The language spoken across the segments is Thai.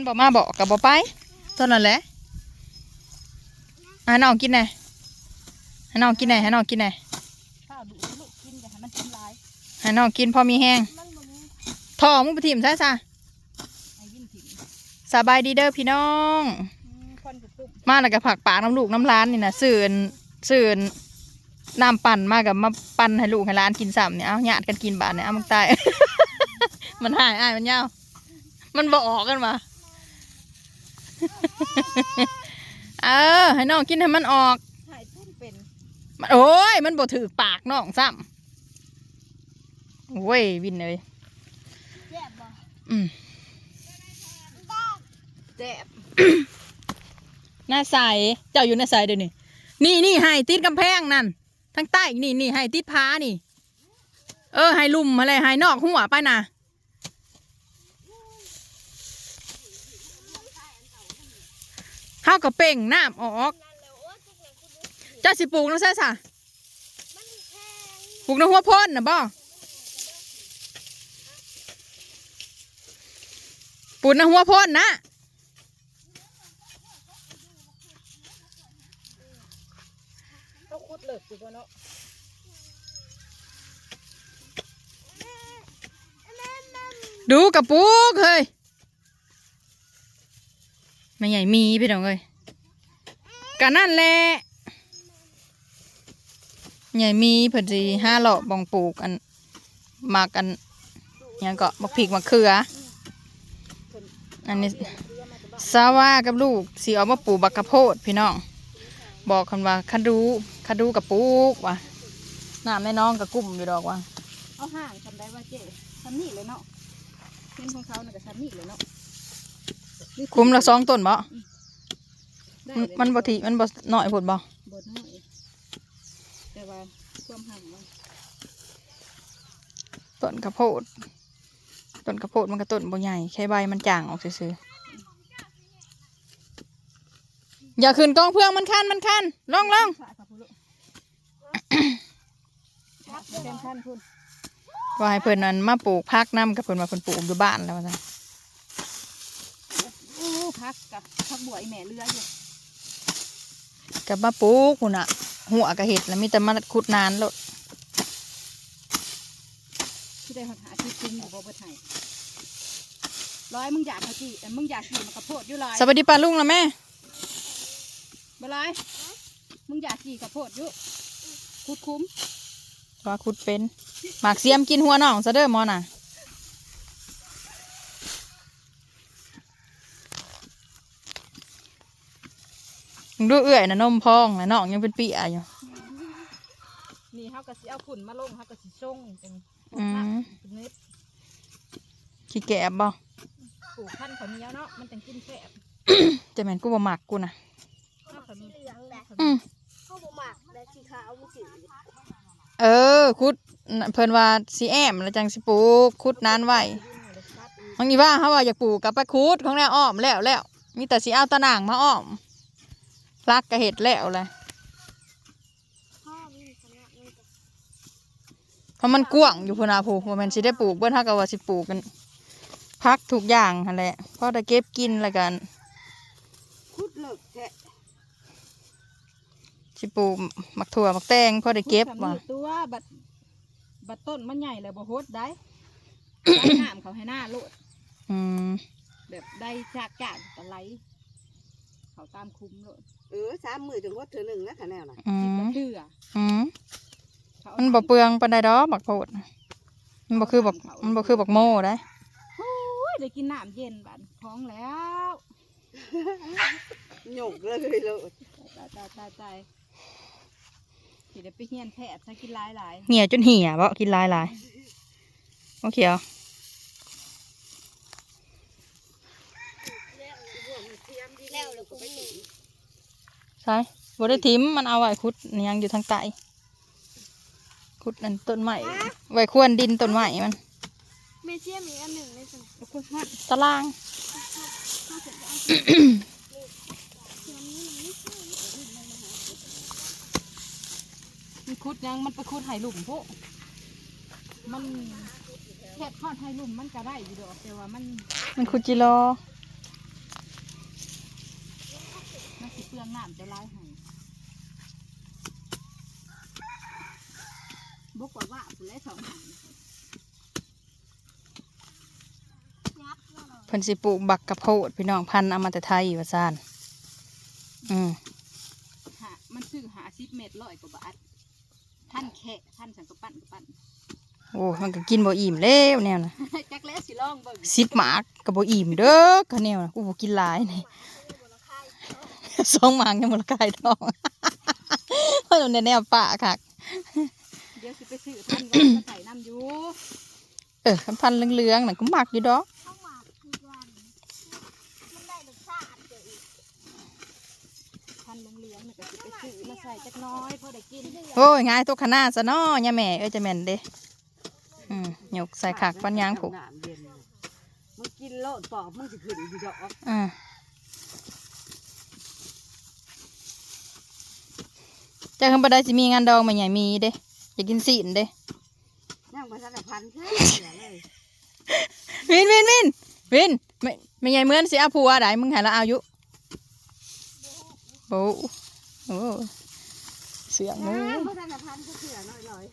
มันบอกมาบอกกับบอกไปเท่านั้นแหละให้น้องกินหน่อยให้น้องกินหน่อยให้น้องกินหน่อยข้าวดูดลูกกินอย่าให้มันกินหลายให้น้องกินพอมีแห้งทอมึงไปถิ่มใช่ซะไอ้วิ่งถิ่นสบายดีเด้อพี่น้องอืมคนกับตุ้มมาแล้วก็ผักปากน้ำลูกน้ำร้านนี่นะสื่อนสื่อนน้ำปั่นมากับมาปั่นให้ลูกให้ร้านกินซ้ำเนี่ยเอาหยาดกันกินบาทเนี่ยเอามึงตายมันหายอ้ายมันยาวมันบออกกันมา เออ ให้น้องกินให้มันออกหายตุ้มเป็นมันโอ้ย มันบ่ถือปากน้องซ้ำโอ้ย วินเลยแย่บบ่อืมแจ็บหน้าใสเจ้าอยู่หน้าใสเดี๋ยวนี้นี่นี่ให้ติดกำแพงนั่นทั้งใต้อีกนี่นี่ให้ติดพ้านี่ เออให้ลุ่มอะไรให้นอกหัวไปนะ เฮากับเป่งน้ำออกเจ้าสิปลูกน้ำใช่สะปลูกน้ำหัวพ่นนะบ่ปลูกน้ำหัวพ่นนะเขาคุดเลิกอยู่บ่เนาะดูกระปุกเฮ้ย ไม่ใหญ่มีพี่น้องเอ้ยกันนั่นแหละใหญ่มีพิ่นสิห้าหลอบองปลูกอันมากันยังก็บักพริกมะเขือ อันนี้สาว่ากับลูกสิเอามาปลูกบักกะโพดพี่น้อง บอกคันว่าคันดูคันดูกับปลูกว่ะหน้ำแม่น้องกับกุ้มอยู่ดอกว่ะเอาห่างทำได้ว่าเจ๊ทำนี่เลยเนาะเงินของเขาน่ะก็ทำนี่เลยเนาะ คุ้มละสองต้นบ่ได้มันเลยมันบ่ทีมันบ่น้อยผดบ่บดน้อยแต่ว่าความห่างมันต้นข้าวโพดต้นข้าวโพดมันก็ต้นบ่ใหญ่แค่ใบมันจางออกซื่อๆอย่าขึ้นกองเพื่องมันคันมันคันลองลองฝากกับผู้ลูกครับเต็มขั้นคุณว่าให้เพิ่นนั้นมาปลูกพักน้ำกับเพิ่นว่าเพิ่นปลูกอยู่บ้านแล้วว่าซั่นอู้ พักกับพักบัวไอแม่เรืออยู่กับมาปลูกพุ่นน่ะหัวก็เห็ดแล้วมีแต่มาขุดนานโลดที่ได้หาที่คุ้มอยู่บ่บ่ไทยร้อยมึงอยากเขาจีเอ้ยมึงอยากขี่มันกระโพดอยู่ร้อยสวัสดีป้าลุงล่ะแม่บ่ร้อยมึงอยากขี่กระโพดอยู่คุดคุ้มว่าขุดเป็นหมากเสียมกินหัวน้องซะเด้อหมอน่ะ ดูเอื้อยน่ะนมพองน่ะน้องยังเป็นปีอะอยู่นี่เฮาก็สิเอาฝุ่นมาลงเฮาก็สิส่งเป็นอืมเป็นเม็ดขี้แกบบ่ปลูกพันธุ์ข้าวเหนียวเนาะมันจังกินแซ่บจะแม่นกูบ่มักกูน่ะเฮาก็มีเหลืองแหละอืมข้าวบหมักและสีขาวมันจืดเออคุดน่ะเพิ่นว่าสิแอมแล้วจังสิปลูกคุดนานไว้บางทีว่าเฮาว่าอยากปลูกกับไปคุดของแนวอ้อมแล้วแล้วมีแต่สิเอาตะนางมาอ้อม รักก็เฮ็ดแล้วแหละพ่อมีขนาดนี้ก็เพราะมันกว้างอยู่พุ่นน่ะผู้ว่าแม่นสิได้ปลูกเบิ่นเฮาก็ว่าสิปลูกกันพักทุกอย่างหั่นแหละพอได้เก็บกินแล้วกันคุดเลิกแท้สิปลูกมักถั่วมักแตงพอได้เก็บคุดว่ะสำนีตัวบัดบัดต้นมันใหญ่แล้วบ่โฮดได้ได้น้ำเขาให้หน้าโลดอืมแบบได้จากจากตะไลเขาตามคุ้มโลด เออสามมือถึงว่าเธอหนึ่งนะคะแนวน่ะอืสิบมกว่าเทื่ออืมเขามันบ่เปลืองปานใดดอกบักโพดน่ะมันบ่คือบักมันบ่คือบักโม่ได้โอ้ยได้กินน้ำเย็นบัดท้องแล้วหยกเลยเลยตายตายตายตายสิได้ไปเฮียนแพทย์ซะกินหลายหลายเหี่ยจนเหี่ยบ่กินหลายหลายโอเคเหรอแล้วแล้วก็ไม่หนี ใช่บ่ได้ทิมมันเอาไว้ขุดนี่ยังอยู่ทางใต้ขุดนั่นต้นไม้ไว้ควรดินต้นไม้มันเมเชียมีอันหนึ่งในสนามๆแล้วก็ฮอดตารางข้าวเสร็จแล้วเสียงนี้มันไม่ใช่มันคุดยังมันไปคุดไห่หลุมพวกมันแค่ทอดไห่หลุมมันก็ได้อยู่ดอกแต่ว่ามัน มันขุดจิโล รื่องน้ำจะไล่ให้บกว่าว่าผู้เล่สองหันยับมาหน่อยเพิ่นสิปลูกบักกะโพดพี่น้องพันธุ์เอามาแต่ไทยว่าซ่านอืมหามันซื้อหาสิบเมตรร้อยกว่าบาทท่านแค่ท่านสังกปั้นกระปั้นโอ้มันก็กินบ่อิ่มแล้วแนวน่ะจักแล้วสิลองเบิ่งสิบหมากก็บ่อิ่มเด้อคะแนวน่ะกูบ่กินหลายนี่ สองหมากยังบ่ละกายท้องเพราะมันแนวป่าคักเดี๋ยวสิไปซื้อท่านว่ามาใส่น้ำอยู่เออคันพันธุ์เหลืองๆน่ะก็มักอยู่ดอกเข้ามาคือวันมันได้รสชาติเดี๋ยวอีกท่านเหลืองๆนี่ก็สิไปซื้อมาใส่จักหน้อยพอได้กินโอ้ยง่ายตัวขนาดซะเนาะย่าแม่เอ้ยจะแม่นเด้อืมยกใส่ขากปันยางผูกน้ำเย็นมึงกินโลดปอกมึงสิขึ้นอยู่ดอกอ่า จะคำบไดสิมีงานดองมาใหญ่มีเด้อยากกินสีนเด้ย่างภาษาพันธุ์เสียเลยวินวินวินวินไม่ไม่ใหญ่เหมือนสิเอาผัวได้มึงใหายละอายุโอ้โหเสียงมือภาษาพันธุ์ก็เสียน้อยลอย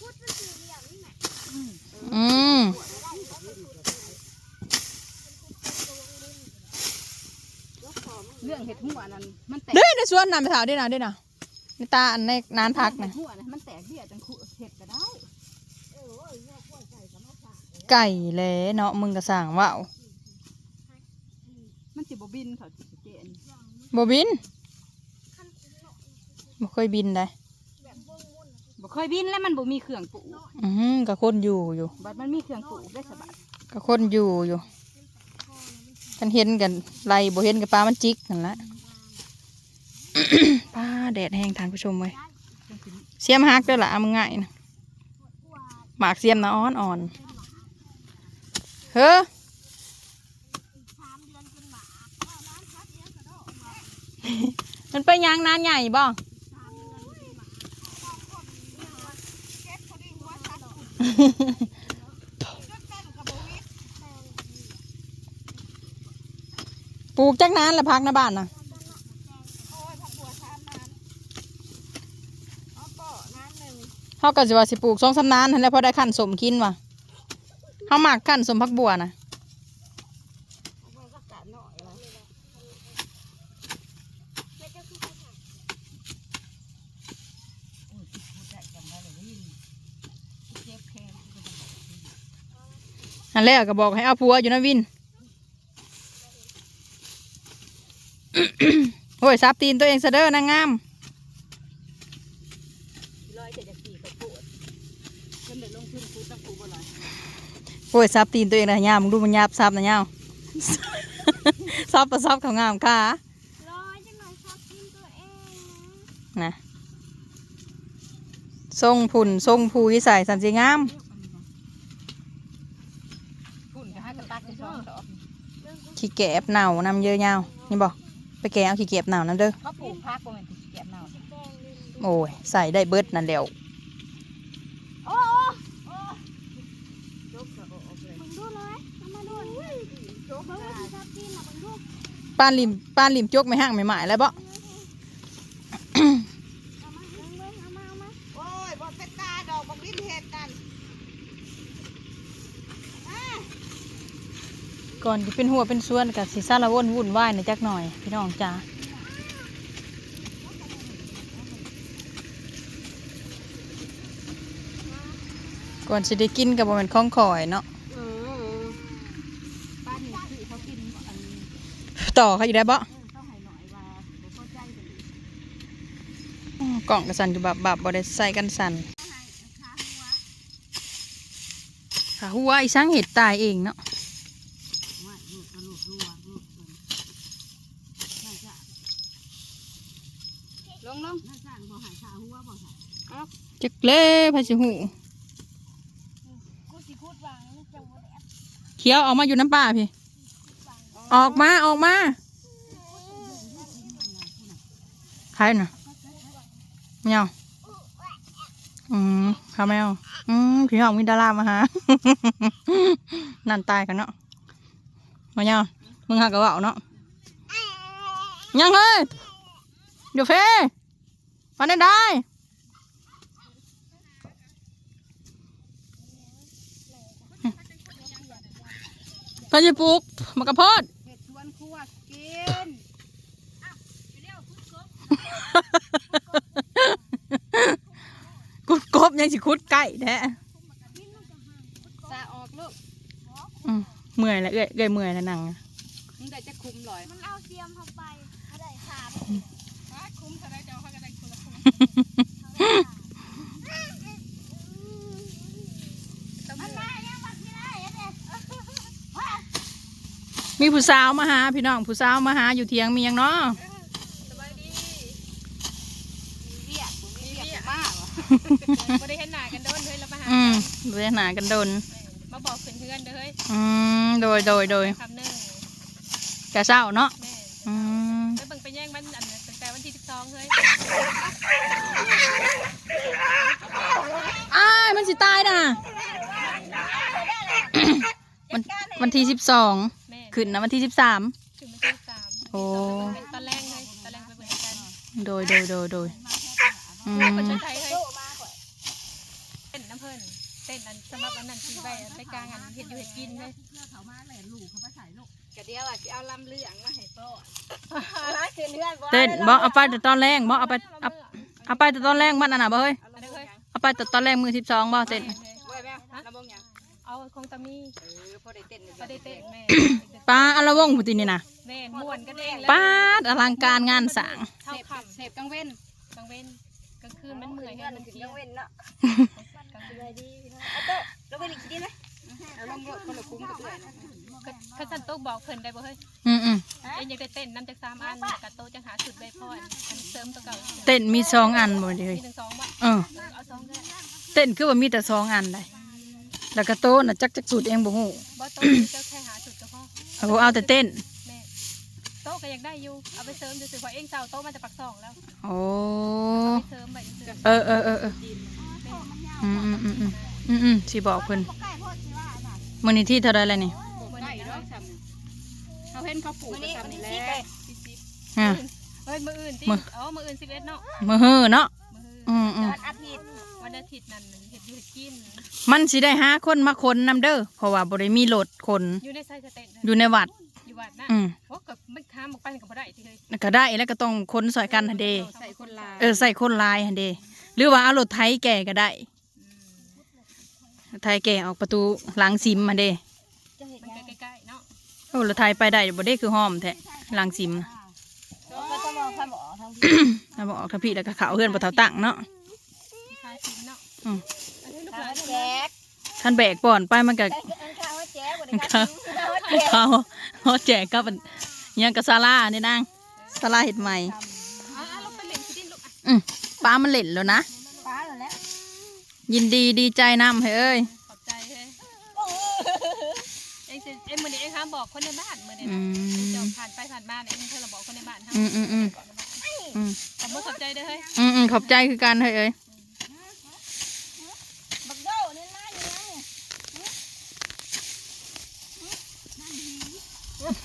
พูดเป็นสี่เหลี่ยมนี่แหละ อืม เรื่องเห็ดหัวนั่นมันแตกเด้ในสวนน้ำไปถาวเด้นะเด้นะในตาอันในนานพักเห็นะดหัวนะมันแตกเบี้ยจังคุเห็ดก็ได้ไก่แหล้เนาะมึงก็สั่งว่าวมันสิบ่บินเขาสิเจนบบินขั้นคุ้มเนาะบ่เคยบินได้แบบวงมุ่นอะบ่เคยบินแล้วมันบ่มีเครื่องปลูกอือหือก็คนอยู่อยู่บัดมันมีเครื่องปลูกได้สบายก็คนอยู่อยู่ กันเห็นกันไล่บ่เห็นกับปลามันจิกนั่นแหละป้าแดดแห้งทานผู้ชมเว้ยเสียมฮักด้อล่ะอามึงง่ายนะหมากเสียมนะอ่อนอ่อนเฮ้อสามเดือนเป็นหมาเอาน้ำพัดเลี้ยมามันไปยางนานใหญ่บ่ ลูกจักนานละพักนะบ้านนะโอ้ยผักบัวสามน้ำเอาก็น้ำหนึ่งเขาก็สิว่าสิปลูกสองสามนานนั่นแหล้วพอได้ขั้นสมกินว่ะเขาหมักขั้นสมพักบัวนะมันก็กะหน่อยละแล้วจะคือผู้ชายเจ็บแข้งอันแรกก็บอกให้เอาผัวอยู่นะวิน โอ้ ยซับตีนตัวเองซะเด้อนางงามลอยจะจะขี่กับปวดเพิ่นได้ลงทุนปลูกตั้งปลูกบ่ลอยโอ้ยซับตีนตัวเองนะยามมึงดูมันยับซับนะยาวซับประซับเขางามค่ะร้อยจังหน่อยชอบกินตัวเองนะนะทรงผุ่นทรงผูยใส่สันสีงามพุ่นก็ให้กระตักไปสองดอกขี้แกบเน่านำเยอะยาวนี่บอก ไปแกะเอาขี้แกบเน่านั่นเด้อเขาปลูกพักบ่แม่นสิเก็บเน่าแดงเลยโอ้ยใส่ได้เบิดนั่นเดียวโอ้โอ้โอ้มึงดูเลยเอามาดูโจ๊กเลยชอบกินอะมึงดูปานริมปานริมจกไม่ห่างไม่หมายแล้วบ่ เอามาเอามาเอามาเอามา โอ้ยบอกเป็นตาดอกบอกลิ้นเห็ดนั่น ก่อนจะเป็นหัวเป็นส่วนกับสีซาละวนวุ่นวายน่ยจักหน่อย พี่น้องจ้าก่อนสิได้กินกับบ่แม่นของข่อยเนาะต่อเขาอยู่ได้บ่กล่องกระสันอยู่แบบแบบบ่ได้ใส่กันสันขาหัวอีช่างเห็ดตายเองเนาะ ว่าลูกกระลูกรัวลูกเบิ่งน่าจะลงลงน่าจะบ่หายขาหัวบ่หาย จักเล่พะสิหูเขียวออกมาอยู่น้ำป่าพี่ ออกมาออกมาใครน่ะแมวอืมข้าแมว อืมพี่น้องมีดารามาหานั่นตายกันเนาะ มาเนาะมึงหากระเว่าเนาะยังเฮ้ยเดี๋ยวเฟ่มาได้ได้ ก็จะปลูกมากระโพดเห็ดสวนครัวกินกุดกบยังสิคุดไก่แท้สาออกลูกอืมเมื่อยแล้วเอ้ยเอ้ยเมื่อยแล้วนั่ง มึงได้จะคุมลอย มันเอาเสียมเข้าไปเขาได้ขาด คุมเท่าไรเจ้าเขาก็ได้คนละคุม มันมายังมาที่ได้เนี่ย มีผู้สาวมาหาพี่น้องผู้สาวมาหาอยู่เทียงมีหยังเนาะสบายดีเรียกมีเรียกมากบ่ได้เห็นหน้ากันโดนเฮ้ยแล้วมาหาอืมเรียนหนากันโดนมาบอกเพื่อนๆเด้อเฮ้ยอืมโดยโดยโดยคำหนึ่งกะเศร้าเนาะแม่อืมแล้วเบิ่งไปแย่งมันอันนั้นตั้งแต่วันที่สิบสองเฮ้ยอ้ายมันสิตายนะวันวันที่สิบสองแม่ ขึ้นนะวันที่สิบสาม ถึงวันที่สิบสามโอ้ เป็นตอนแรกเลยตอนแรกไปเบิ่งกันโดยโดยโดยโดยอืมคนชนไทยเฮ้ยเต้นน้ำเพิ่นเต้นอันสำหรับอันนั้นที่ไปไปกลางอันเห็ดอยู่เห็ดกินเลยกะเดียวอะสิเอาลำเลืองมาให้พ่อร้านคืนเพื่อนบ่เต้นบ่เอาไปแต่ตอนแรกบ่เอาไปเอาเอาไปแต่ตอนแรกมันอันน่ะบ่เฮ้ยอันนี้เฮ้ยเอาไปแต่ตอนแรกมือสิบสองบ่เต้นเว้ยแม่ลำบงยัง เอาคงตะมีเออพอได้เต้นอยู่ก็ได้เต้นแม่ป้าอัลวงผู้ตินี่นะแม่ม่วนกันเองแล้วป้าดอลังการงานสร้างเท่าเสพคเสพกลางเว้นำกลางเว้นกลางคืนมันเมื่อยเงิให้นมันถึงเที่กยลาวงเว้นเนาะกลางคืนดีพี่น้องเอาโต๊ะแล้วเว้นอีกทีนะเอาลงรถคนละคุ้มกับเอื่อยนะก็ข้าสันโต๊ะบอกเพิ่นได้บ่เฮ้ยอืมอืมเอ็นอยากได้เต้นน้ำจากสามอันกับโต๊ะจังหาสุดได้พ่ออันเสริมตัวเก่าเต้นมีสองอันบ่เด้มีเฮ้ยหนึ่งสองบ่เออเอาสองก็ได้เต้นคือว่ามีแต่สองอันได้ แล้วก็โต๊ะน่ะจักจักสูตรเองบ่ฮู้บ่โต๊ะเจ้าแค่หาสุดก็พอเอาเอาแต่เต้นแม่โต๊ะก็ยังได้อยู่เอาไปเสริมดูสิว่าเองเจ้าโต๊ะมาจากปักซองแล้วโอ้เอาไปเสริมไปเสริมเออเออเออเอออืมอืมอืมอืมอืมอืมสิบอกเพิ่นใกล้พ่อสิว่าน่ะมื้อนี้ที่เท่าไรแล้วนี่มื้อได้นี้เนาะเนาะซ้ำเขาเห็นเขาปลูกวันก็นี้ Dạ, วันซ้ำนี้นี่สิแหละสี่สิบอะเฮ้ยมื้ออื่นติมื้ออ๋อมื้ออื่นสิบเอ็ดเนาะมื้อฮื้อเนาะมื้ออืมอืมวันอาทิตย์วันอาทิตย์นั่นเห็ด อยู่เห็ดกิน มันสิได้หาคนมาคนนำเด้อเพราะว่าบ่ได้มีรถคน อยู่ในไซสเตนอยู่ในวัด อยู่วัดนะอืมโอ้กับมันข้ามออกไปก็บ่ได้ทีเลยแล้วก็ได้แล้วก็ต้องคนสอยกันหั่นเด้ใส่คนลายเออใส่คนลายหั่นเด้หรือว่าเอารถไถแก่ก็ได้รถไถแก่ออกประตูหลังซิมมาเด้จะเห็นมันยังใกล้ๆเนาะโอ้รถไถไปได้บ่ได้คือหอมแท้หลังซิมน่ะ ก็ต้องมองข้ามออกทางเอาบอกออกทางพี่แล้วก็เขาเฮือนบ่เท่าตั้งเนาะที่คล้ายซิมเนาะอืม อันนี้ลูกทาหลางนแจ๊กคันแบกป่อนไปมันก็ไอ้ข้าวแจ๊กบ่ได้ข้าวแจ๊กเขาเขาแจกกับอันอิหยังกับซาลานี่นางซาลาเห็ดใหม่อ่าลูกไปเล่นสิดินลูกอะอืมป้ามันเล่นแล้วนะป้าแล้วยินดีดีใจนำเฮ้ยขอบใจเฮ้ยเอ็งสิเอ็งมื้อนี้เอ็งห้ามบอกคนในบ้านมื้อนี้อืนะเจ้ามผ่านไปผ่านมาเนี่ยเอ็งเธอละบอกคนในบ้านอืมอืมอืมอืมขอบคุณขอบใจเด้อเฮ้ยอืมอืมขอบใจคือกันเฮ้ยเอ้ย บักโดนี่มาอยู่นะ ขากแล้ววั น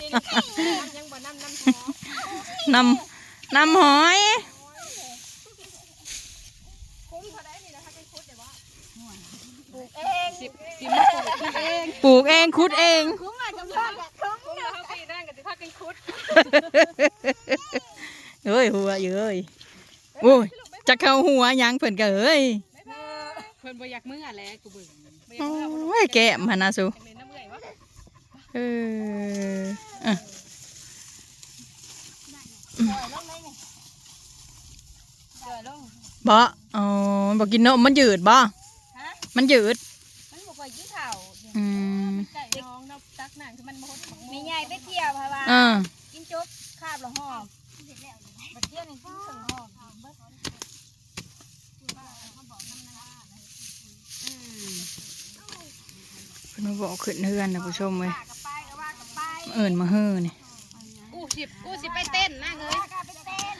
นี้นี่น้ำยังบ่น้ำน้ำหอนำนำหอยคุ้มเท่าไดนี่นะถ้าเป็นคุดเดี๋ยวว่าเองสิบสิบมาปลูกเองปลูกเองคุดเองคุ้งอะจำพ่อแกคุ้งคุ้มแล้วเขาปีนั่งกันจะพากันคุดเอ้ยหัวเอ้ยโอ้ยจะเข้าหัวหยังเพิ่นก็เอ้ยเพิ่นบ่อยากมื้อแหละกูเบิ่งบ่อยากโอมื้อ้ยแก้มหนนะสุอยาก เล่นน้ำเอื่อยวะเอออะเดี๋ยวลงบ่อ๋อบ่กินนมมันยืดบ่ฮะมันยืด มันบอกว่ายี่เข่าอืมไก่น้องเนาะตักน้ำคือมันบ่ฮดของมีใหญ่ไปเที่ยวพะว่าอ่ากินจุ๊บคาบละห้องบัดเที่ยวนี่กินถึงห้องเบิดอืมเพิ่นมาบอกขึ้นเฮือนนะผู้ชมเว้ย เอิ้นมาเฮือนี่กูสิบกูสิไปเต้นนะเฮ้ยว่ากับไปเต้น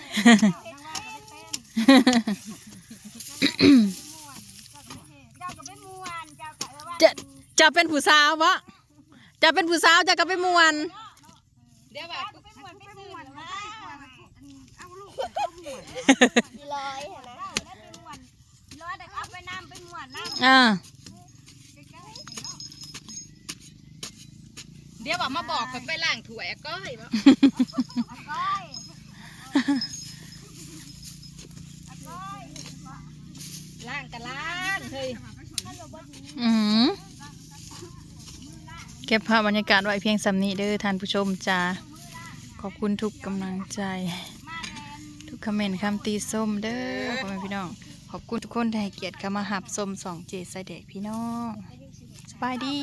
เจ้าก็ไปม่วนเจ้าก็เออว่าจะจะเป็นผู้สาวบ่จะเป็นผู้สาวจะก็ไปม่วนเดี๋ยวว่าไปร้อยเห็นไหมร้อยแต่เอาไปน้ำไปหมวนน้ำอ่า เดี๋ยวมาบอกคนไปล้างถ้วยอะก้อยบ่ก้อยล้างกันล้างเฮ้ยอืมเก็บภาพบรรยากาศไว้เพียงสำนี้เด้อท่านผู้ชมจ้าขอบคุณทุกกำลังใจ ทุกคอมเมนต์คำตีส้มเด้อพ่อแม่พี่น้อง ขอบคุณทุกคนที่ให้เกียรติเข้ามาหับส้มสองเจใส่เด็กพี่น้อง สบายดี